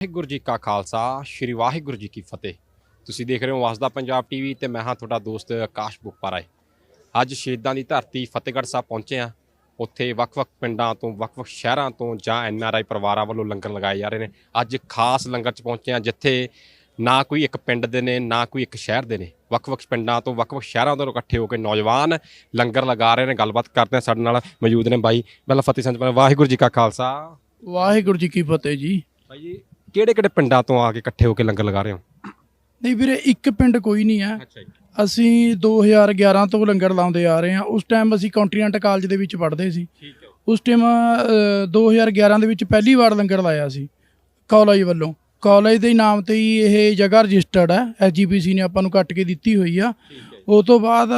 ਵਾਹਿਗੁਰੂ ਜੀ ਕਾ ਖਾਲਸਾ ਸ੍ਰੀ ਵਾਹਿਗੁਰੂ ਜੀ ਕੀ ਫਤਿਹ। ਤੁਸੀਂ ਦੇਖ ਰਹੇ ਹੋ ਵਸਦਾ ਪੰਜਾਬ ਟੀਵੀ ਤੇ ਮੈਂ ਹਾਂ ਤੁਹਾਡਾ ਦੋਸਤ ਆਕਾਸ਼ ਬੁੱਪਾਰਾਏ ਅੱਜ ਸ਼ਹੀਦਾਂ ਦੀ ਧਰਤੀ ਫਤਿਹਗੜ੍ਹ ਸਾਹਿਬ ਪਹੁੰਚੇ ਆ ਉੱਥੇ ਵੱਖ-ਵੱਖ ਪਿੰਡਾਂ ਤੋਂ ਵੱਖ-ਵੱਖ ਸ਼ਹਿਰਾਂ ਤੋਂ ਜਾਂ ਐਨਆਰਆਈ ਪਰਿਵਾਰਾਂ ਵੱਲੋਂ ਲੰਗਰ ਲਗਾਏ ਜਾ ਰਹੇ ਨੇ। ਅੱਜ ਖਾਸ ਲੰਗਰ 'ਚ ਪਹੁੰਚੇ ਆ ਜਿੱਥੇ ਨਾ ਕੋਈ ਇੱਕ ਪਿੰਡ ਦੇ ਨੇ ਨਾ ਕੋਈ ਇੱਕ ਸ਼ਹਿਰ ਦੇ ਨੇ। ਵੱਖ-ਵੱਖ ਪਿੰਡਾਂ ਤੋਂ ਵੱਖ-ਵੱਖ ਸ਼ਹਿਰਾਂ ਤੋਂ ਇਕੱਠੇ ਹੋ ਕੇ ਨੌਜਵਾਨ ਲੰਗਰ ਲਗਾ ਰਹੇ ਨੇ। ਗੱਲਬਾਤ ਕਰਦੇ ਆ ਸਾਡੇ ਨਾਲ ਮੌਜੂਦ ਨੇ ਬਾਈ। ਪਹਿਲਾਂ ਫਤਿਹ ਸੰਤ ਵਾਹਿਗੁਰੂ ਜੀ ਕਾ ਖਾਲਸਾ। ਵਾਹਿਗੁਰੂ ਜੀ ਕੀ ਫਤਿਹ ਜੀ। ਬਾਈ ਜੀ ਕਿਹੜੇ ਕਿਹੜੇ ਪਿੰਡਾਂ ਤੋਂ ਆ ਕੇ ਇਕੱਠੇ ਹੋ ਕੇ ਲੰਗਰ ਲਗਾ ਰਹੇ ਹੋ? ਨਹੀਂ ਵੀਰੇ ਇੱਕ ਪਿੰਡ ਕੋਈ ਨਹੀਂ ਹੈ। ਅੱਛਾ ਜੀ। ਅਸੀਂ 2011 ਤੋਂ ਲੰਗਰ ਲਾਉਂਦੇ ਆ ਰਹੇ ਹਾਂ। ਉਸ ਟਾਈਮ ਅਸੀਂ ਕੰਟੀਨੈਂਟ ਕਾਲਜ ਦੇ ਵਿੱਚ ਪੜ੍ਹਦੇ ਸੀ। ਠੀਕ ਹੈ। ਉਸ ਟਾਈਮ 2011 ਦੇ ਵਿੱਚ ਪਹਿਲੀ ਵਾਰ ਲੰਗਰ ਲਾਇਆ ਸੀ ਕਾਲਜ ਵੱਲੋਂ। ਕਾਲਜ ਦੇ ਨਾਮ ਤੇ ਹੀ ਇਹ ਜਗ੍ਹਾ ਰਜਿਸਟਰਡ ਹੈ। ਐਜੀਪੀਸੀ ਨੇ ਆਪਾਂ ਨੂੰ ਕੱਟ ਕੇ ਦਿੱਤੀ ਹੋਈ ਆ। ਉਸ ਤੋਂ ਬਾਅਦ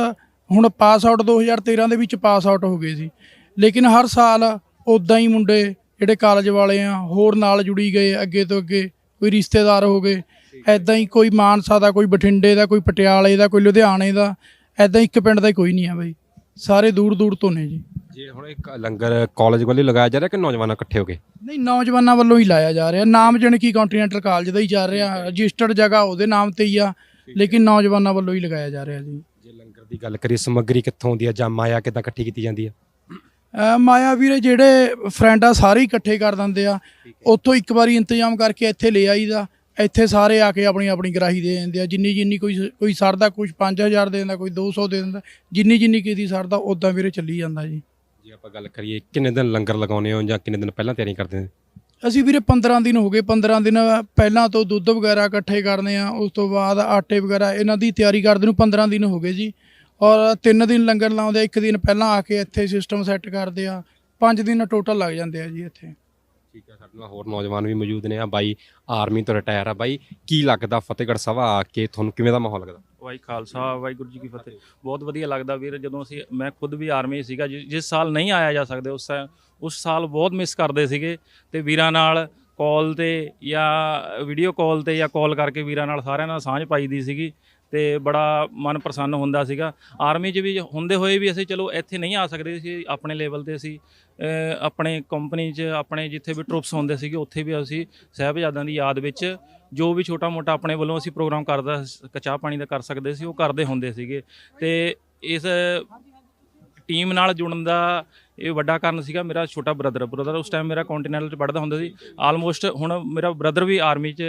ਹੁਣ ਪਾਸ ਆਊਟ 2013 ਦੇ ਵਿੱਚ ਪਾਸ ਆਊਟ ਹੋ ਗਏ ਸੀ। ਲੇਕਿਨ ਹਰ ਸਾਲ ਉਦਾਂ ਹੀ ਮੁੰਡੇ ਜਿਹੜੇ ਕਾਲਜ ਵਾਲੇ ਆ ਹੋਰ ਨਾਲ ਜੁੜੀ ਗਏ ਅੱਗੇ ਤੋਂ ਅੱਗੇ ਕੋਈ ਰਿਸ਼ਤੇਦਾਰ ਹੋ ਗਏ ਐਦਾਂ ਹੀ ਕੋਈ ਮਾਨਸਾ ਦਾ ਕੋਈ ਬਠਿੰਡੇ ਦਾ ਕੋਈ ਪਟਿਆਲੇ ਦਾ ਕੋਈ ਲੁਧਿਆਣੇ ਦਾ ਐਦਾਂ ਇੱਕ ਪਿੰਡ ਦਾ ਹੀ ਕੋਈ ਨਹੀਂ ਆ ਬਈ। ਸਾਰੇ ਦੂਰ ਦੂਰ ਤੋਂ ਨੇ ਜੀ। ਜੀ ਹੁਣ ਇੱਕ ਲੰਗਰ ਕਾਲਜ ਵੱਲੋਂ ਲਗਾਇਆ ਜਾ ਰਿਹਾ ਕਿ ਨੌਜਵਾਨ ਇਕੱਠੇ ਹੋ ਕੇ? ਨਹੀਂ ਨੌਜਵਾਨਾਂ ਵੱਲੋਂ ਹੀ ਲਾਇਆ ਜਾ ਰਿਹਾ। ਨਾਮ ਜਣ ਕੀ ਕੰਟੀਨੈਂਟਲ ਕਾਲਜ ਦਾ ਹੀ ਚੱਲ ਰਿਹਾ। ਰਜਿਸਟਰਡ ਜਗ੍ਹਾ ਉਹਦੇ ਨਾਮ ਤੇ ਹੀ ਆ ਲੇਕਿਨ ਨੌਜਵਾਨਾਂ ਵੱਲੋਂ ਹੀ ਲਗਾਇਆ ਜਾ ਰਿਹਾ ਜੀ। ਜੇ ਲੰਗਰ ਦੀ ਗੱਲ ਕਰੀਏ ਸਮੱਗਰੀ ਕਿੱਥੋਂ ਆਉਂਦੀ ਹੈ ਜਾਂ ਮਾਇਆ ਕਿੱਦਾਂ ਇਕੱਠੀ ਕੀਤੀ ਜਾਂਦੀ ਹੈ ਮਾਇਆ ਵੀਰੇ ਜਿਹੜੇ ਫਰੈਂਡ ਆ ਸਾਰੇ ਹੀ ਇਕੱਠੇ ਕਰ ਦਿੰਦੇ ਆ। ਉੱਥੋਂ ਇੱਕ ਵਾਰੀ ਇੰਤਜ਼ਾਮ ਕਰਕੇ ਇੱਥੇ ਲੈ ਆਈਦਾ। ਇੱਥੇ ਸਾਰੇ ਆ ਕੇ ਆਪਣੀ ਆਪਣੀ ਗਰਾਹੀ ਦੇ ਦਿੰਦੇ ਆ। ਜਿੰਨੀ ਜਿੰਨੀ ਕੋਈ ਕੋਈ ਸਰਦਾ ਕੁਝ 5000 ਦੇ ਦਿੰਦਾ ਕੋਈ 200 ਦੇ ਦਿੰਦਾ ਜਿੰਨੀ ਜਿੰਨੀ ਕੀਤੀ ਸਰਦਾ ਉਦਾਂ ਵੀਰੇ ਚੱਲੀ ਜਾਂਦਾ ਜੀ। ਜੇ ਆਪਾਂ ਗੱਲ ਕਰੀਏ ਕਿੰਨੇ ਦਿਨ ਲੰਗਰ ਲਗਾਉਨੇ ਹੋ ਜਾਂ ਕਿੰਨੇ ਦਿਨ ਪਹਿਲਾਂ ਤਿਆਰੀ ਕਰਦੇ ਹੋ? ਅਸੀਂ ਵੀਰੇ 15 ਦਿਨ ਹੋ ਗਏ। 15 ਦਿਨ ਪਹਿਲਾਂ ਤੋਂ ਦੁੱਧ ਵਗੈਰਾ ਇਕੱਠੇ ਕਰਨੇ ਆ ਉਸ ਤੋਂ ਬਾਅਦ ਆਟੇ ਵਗੈਰਾ ਇਹਨਾਂ ਦੀ ਤਿਆਰੀ ਕਰਦੇ ਨੂੰ 15 ਦਿਨ ਹੋ ਗਏ ਜੀ। ਔਰ ਤਿੰਨ ਦਿਨ ਲੰਗਰ ਲਾਉਂਦੇ ਆ, ਇੱਕ ਦਿਨ ਪਹਿਲਾਂ ਆ ਕੇ ਇੱਥੇ ਸਿਸਟਮ ਸੈੱਟ ਕਰਦੇ ਆ ਪੰਜ ਦਿਨ ਟੋਟਲ ਲੱਗ ਜਾਂਦੇ ਆ ਜੀ ਇੱਥੇ। ਠੀਕ ਹੈ ਸਾਡੇ ਨਾਲ ਹੋਰ ਨੌਜਵਾਨ ਵੀ ਮੌਜੂਦ ਨੇ ਆ। ਬਾਈ ਆਰਮੀ ਤੋਂ ਰਿਟਾਇਰ ਆ। ਬਾਈ ਕੀ ਲੱਗਦਾ ਫਤਿਹਗੜ੍ਹ ਸਾਹਿਬ ਆ ਕੇ ਤੁਹਾਨੂੰ ਕਿਵੇਂ ਦਾ ਮਾਹੌਲ ਲੱਗਦਾ? ਵਾਹਿ ਖਾਲਸਾ ਵਾਹਿਗੁਰੂ ਜੀ ਕੀ ਫਤਿਹ। ਬਹੁਤ ਵਧੀਆ ਲੱਗਦਾ ਵੀਰ ਜਦੋਂ ਅਸੀਂ ਮੈਂ ਖੁਦ ਵੀ ਆਰਮੀ ਸੀਗਾ ਜਿਸ ਸਾਲ ਨਹੀਂ ਆਇਆ ਜਾ ਸਕਦੇ ਉਸ ਉਸ ਸਾਲ ਬਹੁਤ ਮਿਸ ਕਰਦੇ ਸੀਗੇ। ਤੇ ਵੀਰਾਂ ਨਾਲ ਕਾਲ ਤੇ ਜਾਂ ਵੀਡੀਓ ਕਾਲ ਤੇ ਜਾਂ ਕਾਲ ਕਰਕੇ ਵੀਰਾਂ ਨਾਲ ਸਾਰਿਆਂ ਨਾਲ ਸਾਂਝ ਪਾਈਦੀ ਸੀਗੀ। ਤੇ ਬੜਾ ਮਨ ਪ੍ਰਸੰਨ ਹੁੰਦਾ ਸੀਗਾ। ਆਰਮੀ 'ਚ ਵੀ ਹੁੰਦੇ ਹੋਏ ਵੀ ਅਸੀਂ ਚਲੋ ਇੱਥੇ ਨਹੀਂ ਆ ਸਕਦੇ ਸੀ, ਆਪਣੇ ਲੈਵਲ ਤੇ ਅਸੀਂ ਆਪਣੇ ਕੰਪਨੀ 'ਚ, ਆਪਣੇ ਜਿੱਥੇ ਵੀ ਟਰੂਪਸ ਹੁੰਦੇ ਸੀਗੇ, ਉੱਥੇ ਵੀ ਅਸੀਂ ਸਾਹਿਬਜ਼ਾਦਿਆਂ ਦੀ ਯਾਦ ਵਿੱਚ ਜੋ ਵੀ ਛੋਟਾ ਮੋਟਾ ਆਪਣੇ ਵੱਲੋਂ ਅਸੀਂ ਪ੍ਰੋਗਰਾਮ ਕਰਦਾ ਸ- ਚਾਹ ਪਾਣੀ ਦਾ ਕਰ ਸਕਦੇ ਸੀ, ਉਹ ਕਰਦੇ ਹੁੰਦੇ ਸੀਗੇ। ਤੇ ਇਸ ਟੀਮ ਨਾਲ ਜੁੜਨ ਦਾ ਇਹ ਵੱਡਾ ਕਾਰਨ ਸੀਗਾ ਮੇਰਾ ਛੋਟਾ ਬ੍ਰਦਰ ਬ੍ਰਦਰ ਉਸ ਟਾਈਮ ਮੇਰਾ ਕੰਟੀਨੈਂਟਲ ਚ ਪੜ੍ਹਦਾ ਹੁੰਦਾ ਸੀ। ਆਲਮੋਸਟ ਹੁਣ ਮੇਰਾ ਬ੍ਰਦਰ ਵੀ ਆਰਮੀ ਚ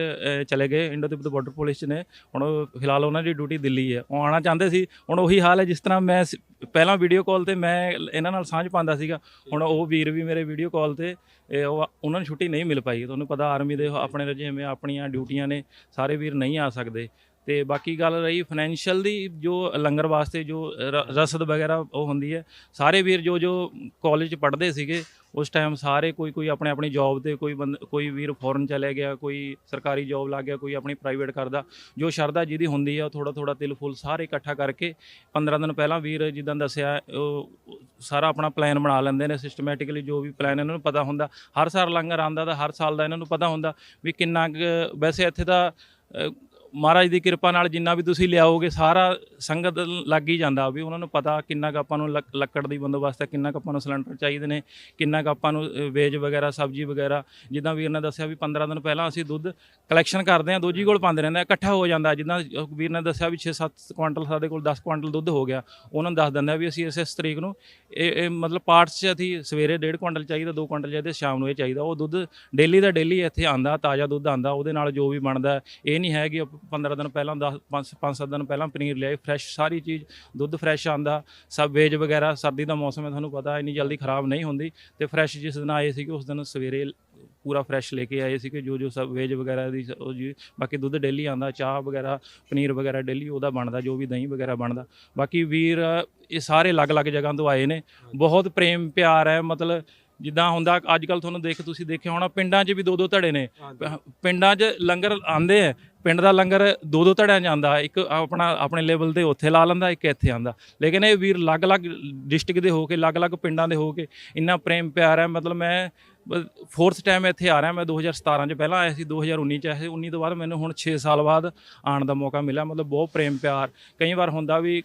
ਚਲੇ ਗਏ ਇੰਡੋ ਤਿੱਬਤ ਬਾਰਡਰ ਪੁਲਿਸ ਚ ਨੇ। ਹੁਣ ਉਹ ਫਿਲਹਾਲ ਉਹਨਾਂ ਦੀ ਡਿਊਟੀ ਦਿੱਲੀ ਹੈ। ਉਹ ਆਉਣਾ ਚਾਹੁੰਦੇ ਸੀ, ਹੁਣ ਉਹੀ ਹਾਲ ਹੈ ਜਿਸ ਤਰ੍ਹਾਂ ਮੈਂ ਸ- ਪਹਿਲਾਂ ਵੀਡੀਓ ਕਾਲ ਤੇ ਮੈਂ ਇਹਨਾਂ ਨਾਲ ਸਾਂਝ ਪਾਉਂਦਾ ਸੀਗਾ। ਹੁਣ ਉਹ ਵੀਰ ਵੀ ਮੇਰੇ ਵੀਡੀਓ ਕਾਲ ਤੇ ਉਹ ਉਹਨਾਂ ਨੂੰ ਛੁੱਟੀ ਨਹੀਂ ਮਿਲ ਪਾਈ। ਤੁਹਾਨੂੰ ਪਤਾ ਆਰਮੀ ਦੇ ਆਪਣੇ ਜਿਵੇਂ ਆਪਣੀਆਂ ਡਿਊਟੀਆਂ ਨੇ, ਸਾਰੇ ਵੀਰ ਨਹੀਂ ਆ ਸਕਦੇ। ਤੇ ਬਾਕੀ ਗੱਲ ਰਹੀ ਫਾਈਨੈਂਸ਼ੀਅਲ ਦੀ, ਜੋ ਲੰਗਰ ਵਾਸਤੇ ਜੋ ਰ- ਰਸਦ ਵਗੈਰਾ ਉਹ ਹੁੰਦੀ ਹੈ, ਸਾਰੇ ਵੀਰ ਜੋ ਜੋ ਕਾਲਜ ਚ ਪੜ੍ਹਦੇ ਸੀਗੇ, ਉਸ ਟਾਈਮ ਸਾਰੇ ਕੋਈ ਕੋਈ ਆਪਣੇ, ਆਪਣੀ ਜੌਬ ਤੇ ਕੋਈ ਬੰਦ, ਕੋਈ ਵੀਰ ਫੋਰਨ ਚਲੇ ਗਿਆ, ਕੋਈ ਸਰਕਾਰੀ ਜੌਬ ਲੱਗ ਗਿਆ, ਕੋਈ ਆਪਣੀ ਪ੍ਰਾਈਵੇਟ ਕਰਦਾ, ਜੋ ਸ਼ਰਧਾ ਜਿਹਦੀ ਹੁੰਦੀ ਆ, ਉਹ ਥੋੜਾ ਥੋੜਾ ਤਿਲ ਫੁੱਲ ਸਾਰੇ ਇਕੱਠਾ ਕਰਕੇ 15 ਦਿਨ ਪਹਿਲਾਂ ਵੀਰ ਜਿੱਦਾਂ ਦੱਸਿਆ, ਉਹ ਸਾਰਾ ਆਪਣਾ ਪਲਾਨ ਬਣਾ ਲੈਂਦੇ ਨੇ ਸਿਸਟਮੈਟਿਕਲੀ ਜੋ ਵੀ ਪਲਾਨ ਇਹਨਾਂ ਨੂੰ ਪਤਾ ਹੁੰਦਾ, ਹਰ ਸਾਲ ਲੰਗਰ ਆਂਦਾ ਤਾਂ ਹਰ ਸਾਲ ਦਾ ਇਹਨਾਂ ਨੂੰ ਪਤਾ ਹੁੰਦਾ ਵੀ ਕਿੰਨਾ ਕੁ- ਵੈਸੇ ਇੱਥੇ ਦਾ ਮਹਾਰਾਜ ਦੀ ਕਿਰਪਾ ਨਾਲ ਜਿੰਨਾ ਵੀ ਤੁਸੀਂ ਲਿਆਓਗੇ, ਸਾਰਾ ਸੰਗਤ ਲੱਗ ਹੀ ਜਾਂਦਾ ਵੀ ਉਹਨਾਂ ਨੂੰ ਪਤਾ ਕਿੰਨਾ ਕੁ ਆਪਾਂ ਨੂੰ ਲੱਕ- ਲੱਕੜ ਦੀ ਬੰਦੋਬਸਤ ਹੈ, ਕਿੰਨਾ ਕੁ ਆਪਾਂ ਨੂੰ ਸਿਲੰਡਰ ਚਾਹੀਦੇ ਨੇ, ਕਿੰਨਾ ਕੁ ਆਪਾਂ ਨੂੰ ਵੇਜ ਵਗੈਰਾ, ਸਬਜ਼ੀ ਵਗੈਰਾ, ਜਿੱਦਾਂ ਵੀਰ ਨੇ ਦੱਸਿਆ ਵੀ 15 ਦਿਨ ਪਹਿਲਾਂ ਅਸੀਂ ਦੁੱਧ ਕਲੈਕਸ਼ਨ ਕਰਦੇ ਹਾਂ, ਦੋਜੀ ਕੋਲ ਪਾਉਂਦੇ ਰਹਿੰਦੇ ਹਾਂ, ਇਕੱਠਾ ਹੋ ਜਾਂਦਾ, ਜਿੱਦਾਂ ਵੀਰ ਨੇ ਦੱਸਿਆ ਵੀ 6-7 ਕੁਆਂਟਲ ਸਾਡੇ ਕੋਲ 10 ਕੁਆਂਟਲ ਦੁੱਧ ਹੋ ਗਿਆ, ਉਹਨਾਂ ਨੂੰ ਦੱਸ ਦਿੰਦੇ ਆ ਵੀ ਅਸੀਂ ਇਸ ਇਸ ਤਰੀਕ ਨੂੰ ਇਹ ਮਤਲਬ ਪਾਰਟਸ 'ਚ ਅਸੀਂ ਸਵੇਰੇ 1.5 ਕੁਆਂਟਲ ਚਾਹੀਦਾ 2 ਕੁਆਂਟਲ ਚਾਹੀਦਾ, ਸ਼ਾਮ ਨੂੰ ਇਹ ਚਾਹੀਦਾ, ਉਹ ਦੁੱਧ ਡੇਲੀ ਦਾ ਡੇਲੀ ਇੱਥੇ ਆਂਦਾ ਤਾਜ਼ਾ ਦੁੱਧ ਆਂਦਾ ਉਹਦੇ ਨਾਲ ਜੋ ਵੀ ਬਣਦਾ, ਇਹ ਨਹੀਂ ਹੈ ਕਿ ਆਪਾਂ 15 ਦਿਨ ਪਹਿਲਾਂ 10 5 5-7 ਦਿਨ ਪਹਿਲਾਂ ਪਨੀਰ ਲਿਆਏ ਫਰੈਸ਼ ਸਾਰੀ ਚੀਜ਼, ਦੁੱਧ ਫਰੈਸ਼ ਆਂਦਾ ਸਭ ਵੇਜ ਵਗੈਰਾ, ਸਰਦੀ ਦਾ ਮੌਸਮ ਹੈ, ਤੁਹਾਨੂੰ ਪਤਾ, ਇੰਨੀ ਜਲਦੀ ਖਰਾਬ ਨਹੀਂ ਹੁੰਦੀ। ਤੇ ਫਰੈਸ਼ ਜਿਸ ਦਿਨ ਆਏ ਸੀਗੇ, ਉਸ ਦਿਨ ਸਵੇਰੇ ਪੂਰਾ ਫਰੈਸ਼ ਲੈ ਕੇ ਆਏ ਸੀਗੇ ਜੋ ਜੋ ਸਭ ਵੇਜ ਵਗੈਰਾ ਦੀ ਉਹ ਜੀ, ਬਾਕੀ ਦੁੱਧ ਡੇਲੀ ਆਂਦਾ ਚਾਹ ਵਗੈਰਾ, ਪਨੀਰ ਵਗੈਰਾ ਡੇਲੀ ਉਹਦਾ ਬਣਦਾ, ਜੋ ਵੀ ਦਹੀਂ ਵਗੈਰਾ ਬਣਦਾ। ਬਾਕੀ ਵੀਰ, ਇਹ ਸਾਰੇ ਅਲੱਗ-ਅਲੱਗ ਜਗ੍ਹਾ ਤੋਂ ਆਏ ਨੇ। ਬਹੁਤ ਪ੍ਰੇਮ ਪਿਆਰ ਹੈ, ਮਤਲਬ ਜਿੱਦਾਂ ਹੁੰਦਾ ਅੱਜ ਕੱਲ ਤੁਹਾਨੂੰ ਦੇਖ ਤੁਸੀਂ ਦੇਖਿਆ ਹੋਣਾ ਪਿੰਡਾਂ 'ਚ ਵੀ ਦੋ ਦੋ ਧੜੇ ਨੇ। ਪਿੰਡਾਂ 'ਚ ਲੰਗਰ ਆਂਦੇ ਆ ਪਿੰਡ ਦਾ ਲੰਗਰ ਦੋ ਦੋ ਧੜਿਆਂ 'ਚ ਆਂਦਾ ਇੱਕ ਆਪਣਾ ਆਪਣੇ ਲੈਵਲ ਤੇ ਉੱਥੇ ਲਾ ਲੈਂਦਾ ਇੱਕ ਇੱਥੇ ਆਂਦਾ ਲੇਕਿਨ ਇਹ ਵੀਰ ਅਲੱਗ-ਅਲੱਗ ਡਿਸਟ੍ਰਿਕਟ ਦੇ ਹੋ ਕੇ ਅਲੱਗ-ਅਲੱਗ ਪਿੰਡਾਂ ਦੇ ਹੋ ਕੇ ਇੰਨਾ ਪ੍ਰੇਮ ਪਿਆਰ ਹੈ। ਮਤਲਬ ਮੈਂ ਫੋਰਥ ਟਾਈਮ ਇੱਥੇ ਆ ਰਿਹਾ ਮੈਂ 2017 ਚ। ਪਹਿਲਾਂ ਆਇਆ ਸੀ 2019 ਚ। ਆਇਆ ਸੀ 19 ਤੋਂ ਬਾਅਦ ਮੈਨੂੰ ਹੁਣ 6 ਸਾਲ ਬਾਅਦ ਆਉਣ ਦਾ ਮੌਕਾ ਮਿਲਿਆ। ਮਤਲਬ ਬਹੁਤ ਪ੍ਰੇਮ ਪਿਆਰ। ਕਈ ਵਾਰ ਹੁੰਦਾ ਵੀ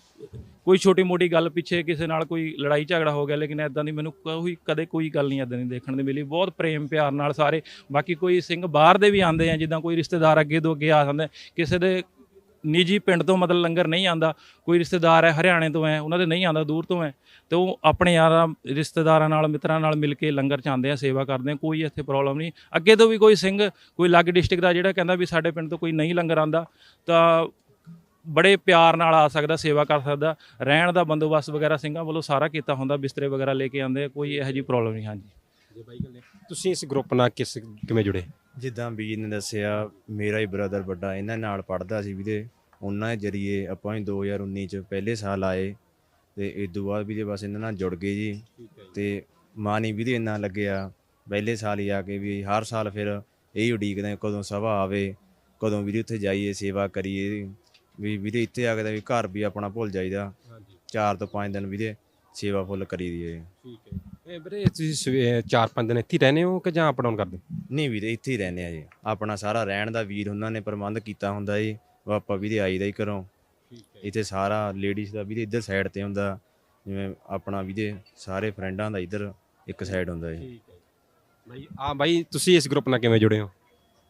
ਕੋਈ ਛੋਟੀ ਮੋਟੀ ਗੱਲ ਪਿੱਛੇ ਕਿਸੇ ਨਾਲ ਕੋਈ ਲੜਾਈ ਝਗੜਾ ਹੋ ਗਿਆ, ਲੇਕਿਨ ਐਦਾਂ ਦੀ ਮੈਨੂੰ ਕੋਈ ਕਦੇ ਕੋਈ ਗੱਲ ਨਹੀਂ ਐਦਾਂ ਦੀ ਦੇਖਣ ਦੀ ਮਿਲੀ। ਬਹੁਤ ਪ੍ਰੇਮ ਪਿਆਰ ਨਾਲ ਸਾਰੇ। ਬਾਕੀ ਕੋਈ ਸਿੰਘ ਬਾਹਰ ਦੇ ਵੀ ਆਉਂਦੇ ਆ, ਜਿੱਦਾਂ ਕੋਈ ਰਿਸ਼ਤੇਦਾਰ ਅੱਗੇ ਤੋਂ ਅੱਗੇ ਆ ਜਾਂਦੇ, ਕਿਸੇ ਦੇ ਨਿੱਜੀ ਪਿੰਡ ਤੋਂ ਮਤਲਬ ਲੰਗਰ ਨਹੀਂ ਆਂਦਾ ਕੋਈ ਰਿਸ਼ਤੇਦਾਰ ਹੈ ਹਰਿਆਣੇ ਤੋਂ ਹੈ, ਉਹਨਾਂ ਦੇ ਨਹੀਂ ਆਂਦਾ ਦੂਰ ਤੋਂ ਹੈ, ਤੇ ਉਹ ਆਪਣੇ ਯਾਰਾਂ, ਰਿਸ਼ਤੇਦਾਰਾਂ ਨਾਲ, ਮਿੱਤਰਾਂ ਨਾਲ ਮਿਲ ਕੇ ਲੰਗਰ ਚਾਹੁੰਦੇ ਆ, ਸੇਵਾ ਕਰਦੇ ਆ, ਕੋਈ ਇੱਥੇ ਪ੍ਰੋਬਲਮ ਨਹੀਂ। ਅੱਗੇ ਤੋਂ ਵੀ ਕੋਈ ਸਿੰਘ, ਕੋਈ ਅਲੱਗ ਡਿਸਟ੍ਰਿਕਟ ਦਾ ਜਿਹੜਾ ਕਹਿੰਦਾ ਵੀ ਸਾਡੇ ਪਿੰਡ ਤੋਂ ਕੋਈ ਨਹੀਂ ਲੰਗਰ ਆਂਦਾ ਤਾਂ ਬੜੇ ਪਿਆਰ ਨਾਲ ਆ ਸਕਦਾ, ਸੇਵਾ ਕਰ ਸਕਦਾ, ਰਹਿਣ ਦਾ ਬੰਦੋਬਸਤ ਵਗੈਰਾ ਸਿੰਘਾਂ ਵੱਲੋਂ ਸਾਰਾ ਕੀਤਾ ਹੁੰਦਾ, ਬਿਸਤਰੇ ਵਗੈਰਾ ਲੈ ਕੇ ਆਉਂਦੇ ਕੋਈ ਇਹੋ ਜਿਹੀ ਪ੍ਰੋਬਲਮ ਨਹੀਂ, ਹਾਂਜੀ। ਗੱਲ ਤੁਸੀਂ ਇਸ ਗਰੁੱਪ ਨਾਲ ਕਿਸ, ਕਿਵੇਂ ਜੁੜੇ? ਜਿੱਦਾਂ ਵੀਰ ਨੇ ਦੱਸਿਆ ਮੇਰਾ ਹੀ ਬ੍ਰਦਰ ਵੱਡਾ ਇਹਨਾਂ ਨਾਲ ਪੜਦਾ ਸੀ ਵੀਰੇ। ਉਹਨਾਂ ਦੇ ਜਰੀਏ ਆਪਾਂ ਵੀ 2019 ਚ ਪਹਿਲੇ ਸਾਲ ਆਏ ਤੇ ਇਸ ਤੋਂ ਬਾਅਦ ਵੀਰੇ ਬਸ ਇਹਨਾਂ ਨਾਲ ਜੁੜ ਗਏ ਜੀ। ਤੇ ਮਾਨੀ ਵੀਰੇ ਇੰਨਾ ਲੱਗਿਆ। ਪਹਿਲੇ ਸਾਲ ਹੀ ਆ ਕੇ ਵੀ ਹਰ ਸਾਲ ਫਿਰ ਇਹੀ ਉਡੀਕਦੇ ਹਾਂ ਕਦੋਂ ਸਭਾ ਆਵੇ ਕਦੋਂ ਵੀਰੇ ਉੱਥੇ ਜਾਈਏ ਸੇਵਾ ਕਰੀਏ। ਵੀ ਵੀਰੇ ਇੱਥੇ ਆ ਕੇ ਤਾਂ ਵੀ ਘਰ ਵੀ ਆਪਣਾ ਭੁੱਲ ਜਾਈਦਾ। ਹਾਂਜੀ। 4 ਤੋਂ 5 ਦਿਨ ਵੀਰੇ ਸੇਵਾ ਫੁੱਲ ਕਰੀ ਦੀ ਹੈ ਠੀਕ ਹੈ। ਇਹ ਵੀਰੇ ਤੁਸੀਂ ਸਵੇ- ਚਾਰ ਪੰਜ ਦਿਨ ਇੱਥੇ ਹੀ ਰਹਿੰਦੇ ਹੋ ਕਿ ਜਾਂ ਅਪ ਡਾਊਨ ਕਰਦੇ ਨਹੀਂ ਵੀਰੇ ਇੱਥੇ ਹੀ ਰਹਿੰਦੇ ਆ ਜੀ। ਆਪਣਾ ਸਾਰਾ ਰਹਿਣ ਦਾ ਵੀਰ ਉਹਨਾਂ ਨੇ ਪ੍ਰਬੰਧ ਕੀਤਾ ਹੁੰਦਾ ਜੀ। ਉਹ ਆਪਾਂ ਵੀਰੇ ਆਈਦਾ ਹੀ ਘਰੋਂ। ਠੀਕ ਇੱਥੇ ਸਾਰਾ ਲੇਡੀਜ਼ ਦਾ ਵੀਰੇ ਇੱਧਰ ਸਾਈਡ ਤੇ ਹੁੰਦਾ। ਜਿਵੇਂ ਆਪਣਾ ਵੀਰੇ ਸਾਰੇ ਫਰੈਂਡਾਂ ਦਾ ਇੱਧਰ ਇੱਕ ਸਾਈਡ ਹੁੰਦਾ ਜੀ। ਠੀਕ ਹੈ ਬਾਈ ਆ ਬਾਈ ਤੁਸੀਂ ਇਸ ਗਰੁੱਪ ਨਾਲ ਕਿਵੇਂ ਜੁੜੇ ਹੋ?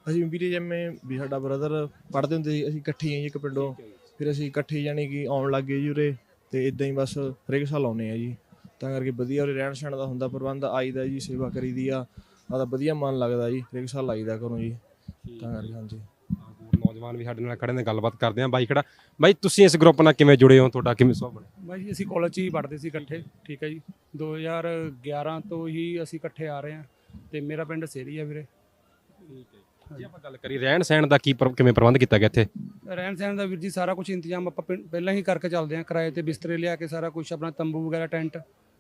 ਅਸੀਂ ਵੀਰੇ ਜਿਵੇਂ ਵੀ ਸਾਡਾ ਬ੍ਰਦਰ ਪੜ੍ਹਦੇ ਹੁੰਦੇ ਸੀ ਅਸੀਂ ਇਕੱਠੇ ਹੀ ਹਾਂ ਜੀ ਇੱਕ ਪਿੰਡੋਂ। ਫਿਰ ਅਸੀਂ ਇਕੱਠੇ ਜਾਣੀ ਕਿ ਆਉਣ ਲੱਗ ਗਏ ਜੀ ਉਰੇ। ਤੇ ਇਦਾਂ ਹੀ ਬਸ ਹਰੇਕ ਸਾਲ ਆਉਨੇ ਆ ਜੀ। ਤਾਂ ਕਰਕੇ ਵਧੀਆ ਉਰੇ ਰਹਿਣ ਸਹਿਣ ਦਾ ਹੁੰਦਾ ਪ੍ਰਬੰਧ ਆਈਦਾ ਜੀ ਸੇਵਾ ਕਰੀਦੀ ਆ। ਆਦਾ ਵਧੀਆ ਮਨ ਲੱਗਦਾ ਜੀ ਹਰੇਕ ਸਾਲ ਆਈਦਾ ਕਰੋ ਜੀ। ਤਾਂ ਕਰਕੇ ਹਾਂਜੀ। ਨੌਜਵਾਨ ਵੀ ਸਾਡੇ ਨਾਲ ਖੜੇ ਨੇ ਗੱਲਬਾਤ ਕਰਦੇ ਆ ਬਾਈ ਖੜਾ। ਬਾਈ ਤੁਸੀਂ ਇਸ ਗਰੁੱਪ ਨਾਲ ਕਿਵੇਂ ਜੁੜੇ ਹੋ? ਤੁਹਾਡਾ ਕਿਵੇਂ ਸੁਭਾਅ ਬਣਿਆ? ਬਾਈ ਜੀ ਅਸੀਂ ਕਾਲਜ 'ਚ ਹੀ ਪੜ੍ਹਦੇ ਸੀ ਇਕੱਠੇ ਠੀਕ ਹੈ ਜੀ। 2011 ਤੋਂ ਹੀ ਅਸੀਂ ਇਕੱਠੇ ਆ ਰਹੇ ਹਾਂ ਤੇ ਮੇਰਾ ਪਿੰਡ ਸੇਰੀ ਆ ਵੀਰੇ। ਜੇ। ਆਪਾਂ ਗੱਲ ਕਰੀ ਰਹਿਣ ਸਹਿਣ ਦਾ ਕੀ ਪ੍ਰ- ਕਿਵੇਂ ਪ੍ਰਬੰਧ ਕੀਤਾ ਗਿਆ ਇੱਥੇ? ਰਹਿਣ ਸਹਿਣ ਦਾ ਵੀਰ ਜੀ ਸਾਰਾ ਕੁਝ ਇੰਤਜ਼ਾਮ ਆਪਾਂ ਪਹਿਲਾਂ ਹੀ ਕਰਕੇ ਚੱਲਦੇ ਹਾਂ ਕਿਰਾਏ ਤੇ ਬਿਸਤਰੇ ਲਿਆ ਕੇ ਸਾਰਾ ਕੁਝ ਆਪਣਾ ਤੰਬੂ ਵਗੈਰਾ ਟੈਂਟ।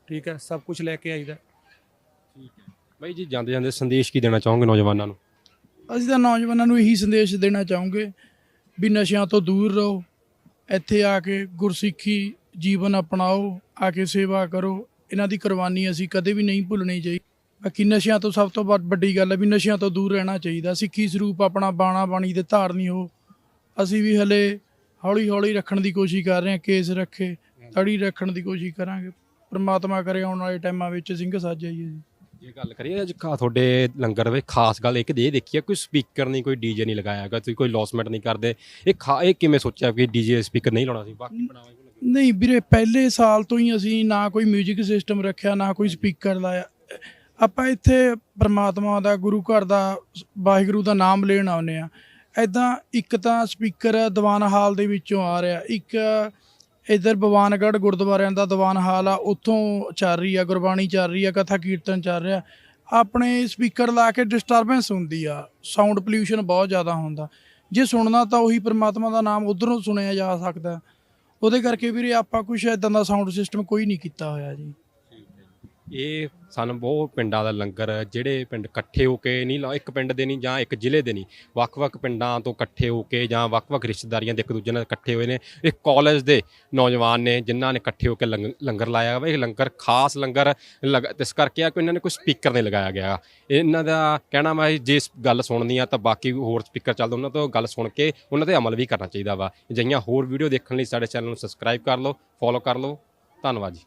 ਠੀਕ ਹੈ ਸਭ ਕੁਝ ਲੈ ਕੇ ਆਈਦਾ। ਬਾਈ ਜੀ ਜਾਂਦੇ ਜਾਂਦੇ ਸੰਦੇਸ਼ ਕੀ ਦੇਣਾ ਚਾਹੋਗੇ ਨੌਜਵਾਨਾਂ ਨੂੰ? ਅਸੀਂ ਤਾਂ ਨੌਜਵਾਨਾਂ ਨੂੰ ਇਹੀ ਸੰਦੇਸ਼ ਦੇਣਾ ਚਾਹੂੰਗੇ ਵੀ ਨਸ਼ਿਆਂ ਤੋਂ ਦੂਰ ਰਹੋ ਇੱਥੇ ਆ ਕੇ ਗੁਰਸਿੱਖੀ ਜੀਵਨ ਅਪਣਾਓ ਆ ਕੇ ਸੇਵਾ ਕਰੋ। ਇਹਨਾਂ ਦੀ ਕੁਰਬਾਨੀ ਅਸੀਂ ਕਦੇ ਵੀ ਨਹੀਂ ਭੁੱਲਣੀ ਚਾਹੀਦੀ ਬਾਕੀ ਨਸ਼ਿਆਂ ਤੋਂ ਸਭ ਤੋਂ ਵੱਡ- ਵੱਡੀ ਗੱਲ ਹੈ ਵੀ ਨਸ਼ਿਆਂ ਤੋਂ ਦੂਰ ਰਹਿਣਾ ਚਾਹੀਦਾ। ਸਿੱਖੀ ਸਰੂਪ ਆਪਣਾ ਬਾਣਾ ਬਾਣੀ ਦੇ ਧਾਰਨੀ ਹੋ। ਅਸੀਂ ਵੀ ਹਲੇ ਹੌਲੀ ਹੌਲੀ ਰੱਖਣ ਦੀ ਕੋਸ਼ਿਸ਼ ਕਰ ਰਹੇ ਹਾਂ ਕੇਸ ਰੱਖੇ ਤੜੀ ਰੱਖਣ ਦੀ ਕੋਸ਼ਿਸ਼ ਕਰਾਂਗੇ। ਪ੍ਰਮਾਤਮਾ ਕਰੇ ਆਉਣ ਵਾਲੇ ਟਾਈਮਾਂ ਵਿੱਚ ਸਿੰਘ ਸਾਜ ਜਾਈਏ ਜੀ। ਜੇ ਗੱਲ ਕਰੀਏ ਅੱਜ ਖਾ ਤੁਹਾਡੇ ਲੰਗਰ ਵਿੱਚ ਖਾਸ ਗੱਲ ਇੱਕ ਇਹ ਦੇਖੀ ਹੈ ਕੋਈ ਸਪੀਕਰ ਨਹੀਂ ਕੋਈ ਡੀਜੇ ਨਹੀਂ ਲਗਾਇਆ ਹੈਗਾ ਤੁਸੀਂ ਕੋਈ ਲੌਸਮੈਂਟ ਨਹੀਂ ਕਰਦੇ। ਇਹ ਖਾ ਇਹ ਕਿਵੇਂ ਸੋਚਿਆ ਕਿ ਡੀਜੇ ਸਪੀਕਰ ਨਹੀਂ ਲਾਉਣਾ ਸੀ? ਬਾਕੀ ਬਣਾਵਾ ਨਹੀਂ ਵੀਰੇ ਪਹਿਲੇ ਸਾਲ ਤੋਂ ਹੀ ਅਸੀਂ ਨਾ ਕੋਈ 뮤직 ਸਿਸਟਮ ਰੱਖਿਆ ਨਾ ਕੋਈ ਸਪੀਕਰ ਲਾਇਆ। ਆਪਾਂ ਇੱਥੇ ਪ੍ਰਮਾਤਮਾ ਦਾ ਗੁਰੂ ਘਰ ਦਾ ਵਾਹਿਗੁਰੂ ਦਾ ਨਾਮ ਲੈਣ ਆਉਨੇ ਆ ਐਦਾਂ ਇੱਕ ਤਾਂ ਸਪੀਕਰ ਦੀਵਾਨ ਹਾਲ ਦੇ ਵਿੱਚੋਂ ਆ ਰਿਹਾ। ਇੱਕ ਇਧਰ ਭਵਾਨਗੜ੍ਹ ਗੁਰਦੁਆਰਿਆਂ ਦਾ ਦੀਵਾਨ ਹਾਲ ਆ, ਉੱਥੋਂ ਚੱਲ ਰਹੀ ਆ, ਗੁਰਬਾਣੀ ਚੱਲ ਰਹੀ ਆ, ਕਥਾ ਕੀਰਤਨ ਚੱਲ ਰਿਹਾ। ਆਪਣੇ ਸਪੀਕਰ ਲਾ ਕੇ ਡਿਸਟਰਬੈਂਸ ਹੁੰਦੀ ਆ ਸਾਊਂਡ ਪੋਲਿਊਸ਼ਨ ਬਹੁਤ ਜ਼ਿਆਦਾ ਹੁੰਦਾ। ਜੇ ਸੁਣਨਾ ਤਾਂ ਉਹੀ ਪ੍ਰਮਾਤਮਾ ਦਾ ਨਾਮ ਉਧਰੋਂ ਸੁਣਿਆ ਜਾ ਸਕਦਾ। ਉਹਦੇ ਕਰਕੇ ਵੀਰੇ ਆਪਾਂ ਕੁਛ ਇਦਾਂ ਦਾ ਸਾਊਂਡ ਸਿਸਟਮ ਕੋਈ ਨਹੀਂ ਕੀਤਾ ਹੋਇਆ ਜੀ। ਇਹ ਸਾਨੂੰ ਬਹੁਤ ਪਿੰਡਾਂ ਦਾ ਲੰਗਰ ਜਿਹੜੇ ਪਿੰਡ ਇਕੱਠੇ ਹੋ ਕੇ ਨਹੀਂ ਲਾ, ਇੱਕ ਪਿੰਡ ਦੇ ਨਹੀਂ ਜਾਂ ਇੱਕ ਜ਼ਿਲ੍ਹੇ ਦੇ ਨਹੀਂ, ਵੱਖ-ਵੱਖ ਪਿੰਡਾਂ ਤੋਂ ਇਕੱਠੇ ਹੋ ਕੇ ਜਾਂ ਵੱਖ-ਵੱਖ ਰਿਸ਼ਤੇਦਾਰੀਆਂ ਦੇ ਇੱਕ ਦੂਜੇ ਨਾਲ ਇਕੱਠੇ ਹੋਏ ਨੇ। ਇਹ ਕਾਲਜ ਦੇ ਨੌਜਵਾਨ ਨੇ ਜਿਨ੍ਹਾਂ ਨੇ ਇਕੱਠੇ ਹੋ ਕੇ ਲੰਗ- ਲੰਗਰ ਲਾਇਆ ਵਾ। ਇਹ ਲੰਗਰ ਖਾਸ ਲੰਗਰ ਲਗ- ਇਸ ਕਰਕੇ ਆ ਕਿ ਇਹਨਾਂ ਨੇ ਕੋਈ ਸਪੀਕਰ ਨਹੀਂ ਲਗਾਇਆ ਗਿਆ। ਇਹਨਾਂ ਦਾ ਕਹਿਣਾ ਵਾ ਜੇ ਇਸ ਗੱਲ ਸੁਣਨੀ ਆ ਤਾਂ ਬਾਕੀ ਹੋਰ ਸਪੀਕਰ ਚੱਲਦੇ, ਉਹਨਾਂ ਤੋਂ ਗੱਲ ਸੁਣ ਕੇ ਉਹਨਾਂ ਤੇ ਅਮਲ ਵੀ ਕਰਨਾ ਚਾਹੀਦਾ ਵਾ। ਅਜਿਹੀਆਂ ਹੋਰ ਵੀਡੀਓ ਦੇਖਣ ਲਈ ਸਾਡੇ ਚੈਨਲ ਨੂੰ ਸਬਸਕ੍ਰਾਈਬ ਕਰ ਲਓ, ਫੋਲੋ ਕਰ ਲਓ। ਧੰਨਵਾਦ ਜੀ।